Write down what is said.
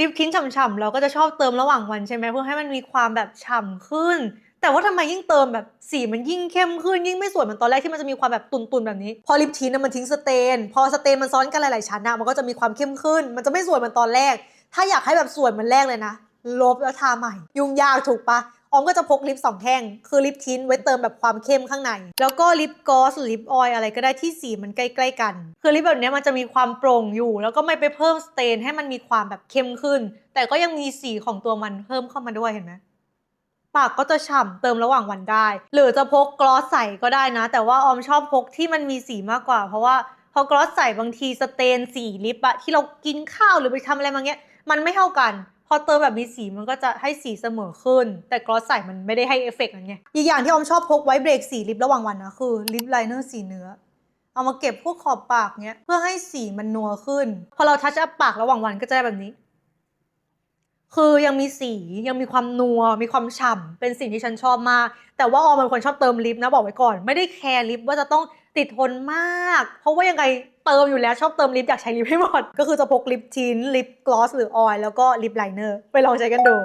ลิปทิ้นฉ่ำๆเราก็จะชอบเติมระหว่างวันใช่ไหมเพื่อให้มันมีความแบบฉ่ำขึ้น แต่ว่าทำไมยิ่งเติมแบบสีมันยิ่งเข้มขึ้น ยิ่งไม่สวยเหมือนตอนแรกที่มันจะมีความแบบตุนๆแบบนี้ พอลิปทิ้นนะมันทิ้งสเตน พอสเตนมันซ้อนกันหลายๆชั้นนะมันก็จะมีความเข้มขึ้น มันจะไม่สวยเหมือนตอนแรก ถ้าอยากให้แบบสวยเหมือนแรกเลยนะ ลบแล้วทาใหม่ ยุ่งยากถูกปะ ออมก็จะพกลิปสองแท่ง คือลิปทิ้นไว้เติมแบบความเข้มข้างใน แล้วก็ลิปกอสหรือลิปออยอะไรก็ได้ที่สีมันใกล้ๆกัน คือลิปแบบนี้มันจะมีความโปร่งอยู่ แล้วก็ไม่ไปเพิ่มสเตนให้มันมีความแบบเข้มขึ้น แต่ก็ยังมีสีของตัวมันเพิ่มเข้ามาด้วยเห็นไหมปากก็จะฉ่ำเติมระหว่างวันได้ หรือจะพกกลอสใส่ก็ได้นะ แต่ว่าออมชอบพกที่มันมีสีมากกว่า เพราะว่าพอกลอสใส่บางทีสเตนสีลิปอะที่เรากินข้าวหรือไปทำอะไรมาเงี้ยมันไม่เท่ากัน อเติมแบบมีสีมันก็จะให้สีเสมอขึ้น แต่กลอสใส่มันไม่ได้ให้เอฟเฟกต์นั้นไงอีกอย่างที่ออมชอบพกไว้เบรกสีลิประหว่างวันนะคือลิปไลเนอร์สีเนื้อเอามาเก็บพวกขอบปากเนี้ยเพื่อให้สีมันนัวขึ้น พอเราทัชอัพปากระหว่างวันก็จะได้แบบนี้ คือยังมีสียังมีความนัว มีความฉ่ำเป็นสิ่งที่ฉันชอบมาก แต่ว่าออมเป็นคนชอบเติมลิปนะบอกไว้ก่อน ไม่ได้แคร์ลิปว่าจะต้อง ติดทนมาก เพราะว่ายังไงเติมอยู่แล้วชอบเติมลิปอยากใช้ลิปให้หมด ก็คือจะพกลิปชิ้นลิปกลอสหรือออยล์แล้วก็ลิปไลเนอร์ไปลองใช้กันดู